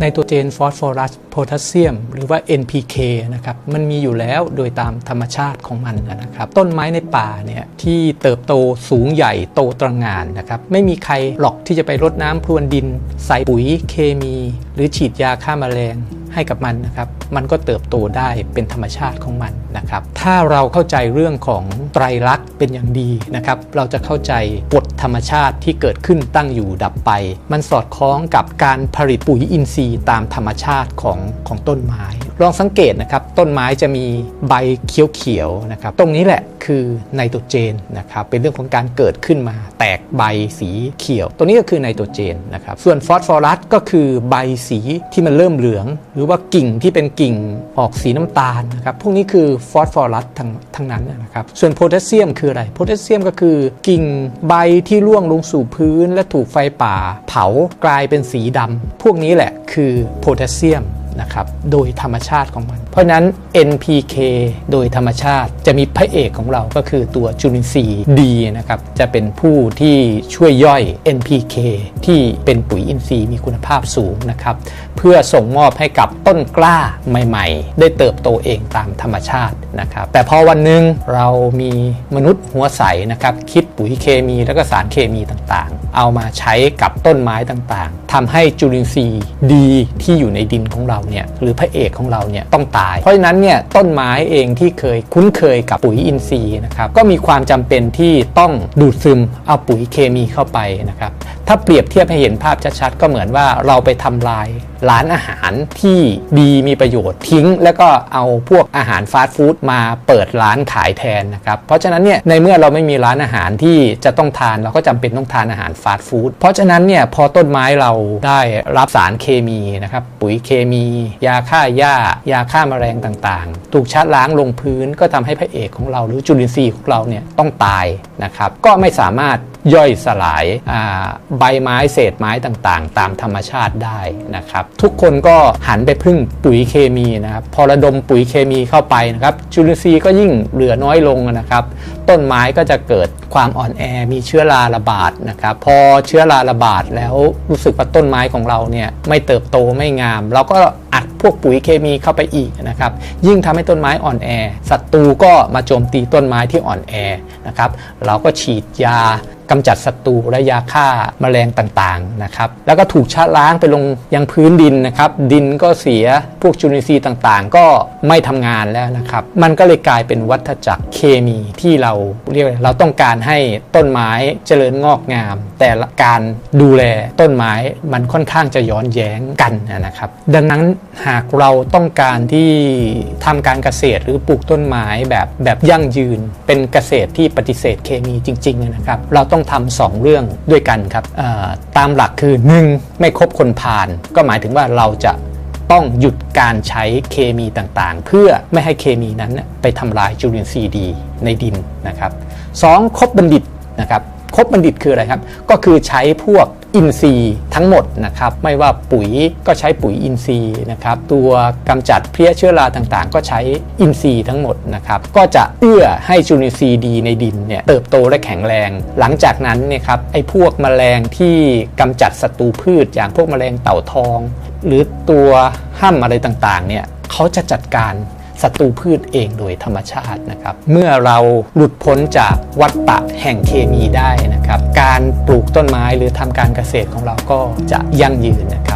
ไนโตรเจนฟอสฟอรัสโพแทสเซียม หรือว่า NPK นะครับมันมีอยู่แล้วโดยตามธรรมชาติของมันนะครับต้นไม้ในป่าเนี่ยที่เติบโตสูงใหญ่โตตระงานนะครับไม่มีใครหรอกที่จะไปรดน้ำพรวนดิน ใส่ปุ๋ยเคมี หรือฉีดยาฆ่ามาแมลง ให้กับมันนะครับ มันก็เติบโตได้เป็นธรรมชาติของมันนะครับ ถ้าเราเข้าใจเรื่องของไตรลักษณ์เป็นอย่างดีนะครับ เราจะเข้าใจกฎธรรมชาติที่เกิดขึ้นตั้งอยู่ดับไป มันสอดคล้องกับการผลิตปุ๋ยอินทรีย์ตามธรรมชาติของของต้นไม้ ลองสังเกตนะครับต้นไม้จะมีใบเขียวๆนะครับตรงนี้แหละคือไนโตรเจนนะครับเป็นเรื่องของการเกิดขึ้นมา แตกใบสีเขียวตัวนี้ก็คือไนโตรเจนนะครับส่วนฟอสฟอรัสก็คือใบสีที่มันเริ่มเหลือง หรือว่ากิ่งที่เป็นกิ่งออกสีน้ำตาลนะครับพวกนี้คือฟอสฟอรัสทั้งทั้งนั้นนะครับส่วนโพแทสเซียมคืออะไรโพแทสเซียมก็คือกิ่งใบที่ร่วงลงสู่พื้น และถูกไฟป่า เผากลายเป็นสีดำพวกนี้แหละคือโพแทสเซียม นะครับโดยธรรมชาติของมัน เพราะนั้น NPK โดยธรรมชาติจะมีพระเอกของเราก็คือตัวจุลินทรีย์ดีนะครับจะเป็นผู้ที่ช่วยย่อย NPK ที่เป็นปุ๋ยอินทรีย์มีคุณภาพสูงนะครับเพื่อส่งมอบให้กับต้นกล้าใหม่ ๆ ได้เติบโตเองตามธรรมชาตินะครับแต่พอวันหนึ่งเรามีมนุษย์หัวใสนะครับคิดปุ๋ยเคมีและก็สารเคมีต่างๆ เอามาใช้กับต้นไม้ต่างๆทำให้จุลินทรีย์ดีที่อยู่ในดินของเราเนี่ยหรือพระเอกของเราเนี่ยต้องตาย เพราะฉะนั้นเนี่ยต้นไม้เองที่เคยคุ้นเคยกับปุ๋ยอินทรีย์นะครับก็มีความจำเป็นที่ต้องดูดซึมเอาปุ๋ยเคมีเข้าไปนะครับถ้าเปรียบเทียบให้เห็นภาพชัดๆ ก็เหมือนว่าเราไปทำลายร้านอาหารที่ดีมีประโยชน์ทิ้ง แล้วก็เอาพวกอาหารฟาสต์ฟู้ดมาเปิดร้านขายแทนนะครับเพราะฉะนั้นเนี่ยในเมื่อเราไม่มีร้านอาหารที่จะต้องทานเราก็จำเป็นต้องทานอาหารฟาสต์ฟู้ดเพราะฉะนั้นเนี่ยพอต้นไม้เราได้รับสารเคมีนะครับปุ๋ยเคมี ยาฆ่าหญ้ายาฆ่ามาแมลงต่างๆ ถูกชะล้างลงพื้นก็ทำให้พระเอกของเราหรือจุลินทรีย์ของเราเนี่ยต้องตายนะครับก็ไม่สามารถ ย่อยสลายใบไม้เศษไม้ต่างๆ ตามธรรมชาติได้นะครับ ทุกคนก็หันไปพึ่งปุ๋ยเคมีนะครับพอระดมปุ๋ยเคมีเข้าไปนะครับจุลินทรีย์ก็ยิ่งเหลือน้อยลงนะครับ ต้นไม้ก็จะเกิดความอ่อนแอมีเชื้อราระบาดนะครับ พอเชื้อราระบาดแล้วรู้สึกว่าต้นไม้ของเราเนี่ยไม่เติบโตไม่งาม เราก็อัดพวกปุ๋ยเคมีเข้าไปอีกนะครับ ยิ่งทำให้ต้นไม้อ่อนแอศัตรูก็มาโจมตีต้นไม้ที่อ่อนแอนะครับ เราก็ฉีดยา กำจัดศัตรูและยาฆ่ามาแมลงต่างๆนะครับแล้วก็ถูกชะล้างไปลงยังพื้นดินนะครับดินก็เสียพวกจุลินทรีย์ต่างๆ ก็ไม่ทำงานแล้วนะครับมันก็เลยกลายเป็นวัฏจักรเคมีที่เราเรียกเราต้องการให้ต้นไม้เจริญงอกงาม แต่การดูแลต้นไม้มันค่อนข้างจะย้อนแย้งกันนะครับ ดังนั้นหากเราต้องการที่ทำการเกษตรหรือปลูกต้นไม้แบบแบบยั่งยืน เป็นเกษตรที่ปฏิเสธเคมีจริงๆนะครับ เราต้อง้องทำสองเรื่องด้วยกันครับตามหลักคือ 1. ไม่คบคนผ่าน ก็หมายถึงว่าเราจะต้องหยุดการใช้เคมีต่างๆ เพื่อไม่ให้เคมีนั้นไปทำลายจุลินทรีย์ดีในดินนะครับ 2. คบบัณฑิตนะครับคบบัณฑิตคืออะไรครับ ก็คือใช้พวกอินทรีย์ทั้งหมดนะครับไม่ว่าปุ๋ยก็ใช้ปุ๋ยอินทรีย์นะครับตัวกำจัดเพลี้ยเชื้อราต่างๆ ก็ใช้อินทรีย์ทั้งหมดนะครับก็จะเอื้อให้จุลินทรีย์ดีในดินเนี่ยเติบโตและแข็งแรง หลังจากนั้นเนี่ยครับไอ้พวกแมลงที่กำจัดศัตรูพืช อย่างพวกแมลงเต่าทอง หรือตัวห้ามอะไรต่างๆเนี่ยเขาจะจัดการ ศัตรูพืชเองโดยธรรมชาตินะครับ เมื่อเราหลุดพ้นจากวัฏฏะแห่งเคมีได้นะครับ การปลูกต้นไม้หรือทำการเกษตรของเราก็จะยั่งยืนนะครับ